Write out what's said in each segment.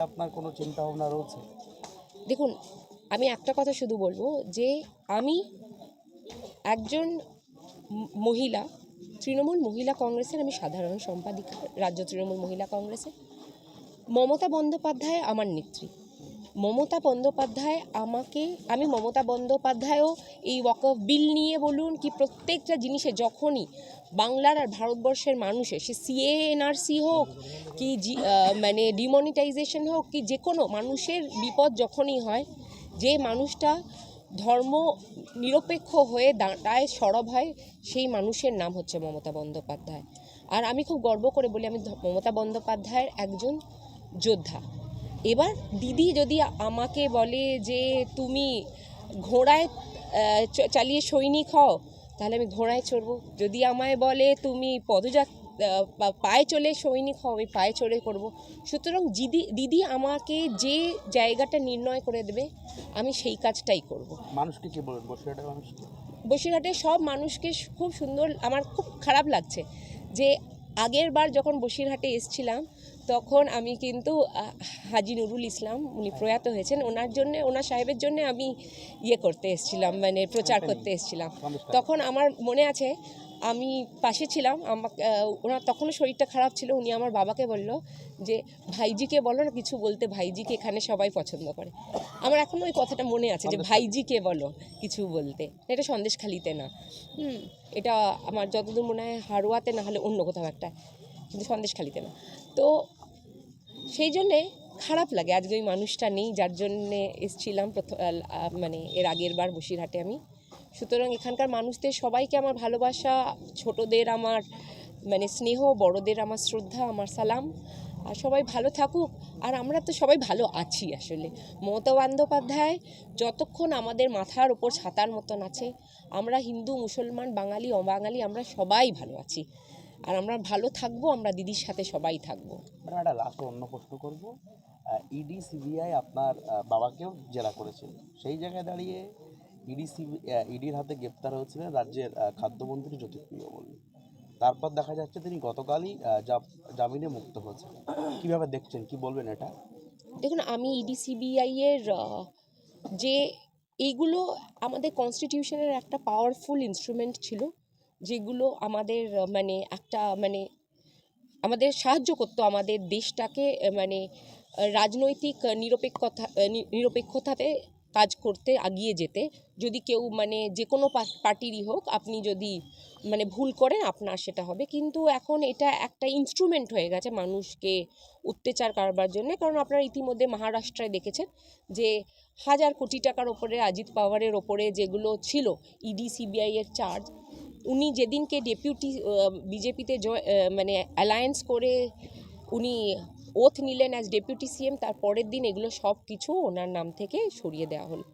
আপনার কোনো চিন্তা ভাবনা রয়েছে? দেখুন, আমি একটা কথা শুধু বলব যে আমি একজন মহিলা, তৃণমূল মহিলা কংগ্রেসের আমি সাধারণ সম্পাদিকা, রাজ্য তৃণমূল মহিলা কংগ্রেসের। মমতা বন্দ্যোপাধ্যায় আমার নেত্রী। মমতা বন্দ্যোপাধ্যায় আমাকে, আমি মমতা বন্দ্যোপাধ্যায়ও এই ওয়াক অফ বিল নিয়ে বলুন কি প্রত্যেকটা জিনিসে যখনই বাংলার আর ভারতবর্ষের মানুষে, সে সিএ এনআরসি হোক কি মানে ডিমনিটাইজেশন হোক কি যে কোনো মানুষের বিপদ যখনই হয়, যে মানুষটা ধর্ম নিরপেক্ষ হয়ে দাঁড়ায়, সরব হয়, সেই মানুষের নাম হচ্ছে মমতা বন্দ্যোপাধ্যায়। আর আমি খুব গর্ব করে বলি, আমি মমতা বন্দ্যোপাধ্যায়ের একজন যোদ্ধা। এবার দিদি যদি আমাকে বলে যে তুমি ঘোড়ায় চালিয়ে সৈনিক হও তাহলে আমি ঘোড়ায় চড়বো। যদি আমায় বলে তুমি পদযাত পায়ে চলে সৈনিক হও আমি পায়ে চড়ে করব। সুতরাং দিদি দিদি আমাকে যে জায়গাটা নির্ণয় করে দেবে আমি সেই কাজটাই করব। মানুষকে কি বলবেন? বসিরহাটের মানুষকে বসিরহাটে সব মানুষকে খুব সুন্দর আমার খুব খারাপ লাগছে যে আগের বার যখন বসিরহাটে এসছিলাম তখন আমি কিন্তু হাজি নুরুল ইসলাম উনি প্রয়াত হয়েছেন ওনার জন্য ওনার সাহেবের জন্য আমি ইয়ে করতে এসেছিলাম মানে প্রচার করতে এসেছিলাম। তখন আমার মনে আছে আমি পাশে ছিলাম আমাকে ওনার তখনও শরীরটা খারাপ ছিল উনি আমার বাবাকে বলল যে ভাইজিকে বলো না কিছু বলতে ভাইজিকে এখানে সবাই পছন্দ করে। আমার এখনও ওই কথাটা মনে আছে যে ভাইজিকে বলো কিছু বলতে। এটা সন্দেশখালিতে না। হুম এটা আমার যতদূর মনে হয় হারোয়াতে না হলে অন্য কোথাও একটা কিন্তু সন্দেশখালিতে না। তো সেই জন্যে খারাপ লাগে আজকে ওই মানুষটা নেই যার জন্যে এসছিলাম প্রথম মানে এর আগের বার বসিরহাটে আমি। সুতরাং এখানকার মানুষদের সবাইকে আমার ভালোবাসা, ছোটদের আমার মানে স্নেহ, বড়দের আমার শ্রদ্ধা, আমার সালাম। আর সবাই ভালো থাকুক। আর আমরা তো সবাই ভালো আছি আসলে। মমতা বন্দ্যোপাধ্যায় যতক্ষণ আমাদের মাথার ওপর ছাতার মতন আছে, আমরা হিন্দু, মুসলমান, বাঙালি, অবাঙালি, আমরা সবাই ভালো আছি। আর আমরা ভালো থাকব, আমরা দিদির সাথে সবাই থাকব। একটা লাস্টে অন্য প্রশ্ন করব। ইডি সিবিআই আপনার বাবাকেও জেরা করেছিল। সেই জায়গায় দাঁড়িয়ে ইডি ইডির হাতে গ্রেপ্তার হয়েছিলেন রাজ্যের খাদ্যমন্ত্রী জ্যোতিপ্রিয় মল্লিক। তারপর দেখা যাচ্ছে তিনি গতকালই জামিনে মুক্ত হয়েছেন। কীভাবে দেখছেন? কি বলবেন এটা? দেখুন, আমি ইডি সিবিআই এর যে এইগুলো আমাদের কনস্টিটিউশনের একটা পাওয়ারফুল ইনস্ট্রুমেন্ট ছিল, যেগুলো আমাদের মানে একটা মানে আমাদের সাহায্য করতো আমাদের দেশটাকে মানে রাজনৈতিক নিরপেক্ষতা নিরপেক্ষতাতে কাজ করতে আগিয়ে যেতে। যদি কেউ মানে যে কোনো পার্টিরই হোক, আপনি যদি মানে ভুল করেন, আপনার সেটা হবে। কিন্তু এখন এটা একটা ইনস্ট্রুমেন্ট হয়ে গেছে মানুষকে অত্যাচার করবার জন্য। কারণ আপনারা ইতিমধ্যে মহারাষ্ট্রায় দেখেছেন যে হাজার কোটি টাকার ওপরে, অজিত পাওয়ারের ওপরে যেগুলো ছিল ইডি সিবিআই এর চার্জ উনি যেদিনকে ডেপুটি বিজেপিতে জয় মানে অ্যালায়েন্স করে উনি ওথ নিলেন অ্যাজ ডেপুটি সিএম তার পরের দিন এগুলো সব কিছু ওনার নাম থেকে সরিয়ে দেওয়া হলো।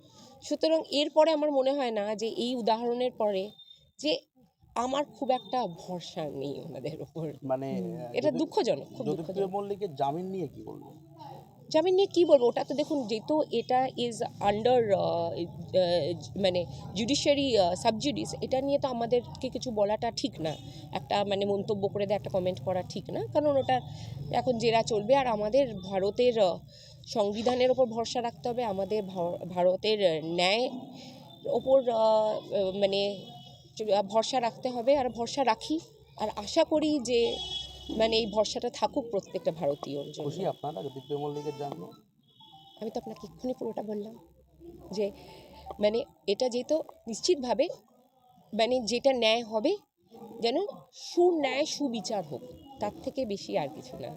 সুতরাং এরপরে আমার মনে হয় না যে এই উদাহরণের পরে যে আমার খুব একটা ভরসা নেই ওনাদের উপর মানে এটা দুঃখজনক খুব দুঃখজনক। মল্লিকের জামিন নিয়ে কি বলবেন? জামিন নিয়ে কী বলব? ওটা তো দেখুন যেহেতু এটা ইজ আন্ডার মানে জুডিশিয়ারি সাবজুডিস এটা নিয়ে তো আমাদেরকে কিছু বলাটা ঠিক না। একটা মানে মন্তব্য করে দেয়, একটা কমেন্ট করা ঠিক না। কারণ ওটা এখন জেরা চলবে। আর আমাদের ভারতের সংবিধানের ওপর ভরসা রাখতে হবে। আমাদের ভারতের ন্যায় ওপর মানে ভরসা রাখতে হবে। আর ভরসা রাখি। আর আশা করি যে মানে এই ভরসাটা থাকুক প্রত্যেকটা ভারতীয়র জন্য। খুশি আপনারা? জ্যোতিপ্রিয় মল্লিকের জামিনে আমি তো আপনাকে এক্ষুনি পুরোটা বললাম যে মানে এটা যেহেতু নিশ্চিতভাবে মানে যেটা ন্যায় হবে যেন সুন্যায় সুবিচার হোক তার থেকে বেশি আর কিছু না।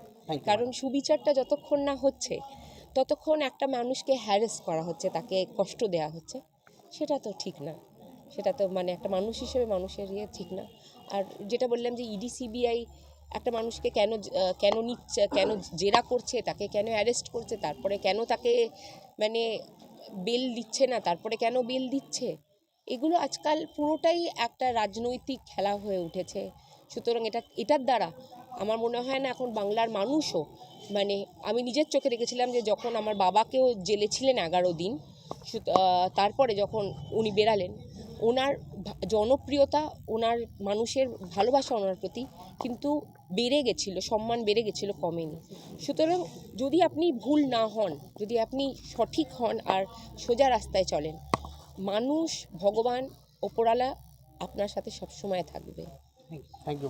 কারণ সুবিচারটা যতক্ষণ না হচ্ছে ততক্ষণ একটা মানুষকে হ্যারেস করা হচ্ছে তাকে কষ্ট দেওয়া হচ্ছে সেটা তো ঠিক না। সেটা তো মানে একটা মানুষ হিসেবে মানুষের ইয়ে ঠিক না। আর যেটা বললাম যে ইডি সিবিআই একটা মানুষকে কেন কেন নিচ্ছে, কেন জেরা করছে, তাকে কেন অ্যারেস্ট করছে, তারপরে কেন তাকে মানে বেল দিচ্ছে না, তারপরে কেন বেল দিচ্ছে? এগুলো আজকাল পুরোটাই একটা রাজনৈতিক খেলা হয়ে উঠেছে। সুতরাং এটা, এটার দ্বারা আমার মনে হয় না এখন বাংলার মানুষও মানে আমি নিজের চোখে দেখেছিলাম যে যখন আমার বাবাকেও জেলে ছিলেন এগারো দিন তারপরে যখন উনি বেরালেন ওনার জনপ্রিয়তা, ওনার মানুষের ভালোবাসা ওনার প্রতি কিন্তু বেড়ে গেছিল, সম্মান বেড়ে গেছিল কমেনি। সুতরাং যদি আপনি ভুল না হন, যদি আপনি সঠিক হন আর সোজা রাস্তায় চলেন, মানুষ, ভগবান ওপরালা আপনার সাথে সবসময় থাকবে। Thank you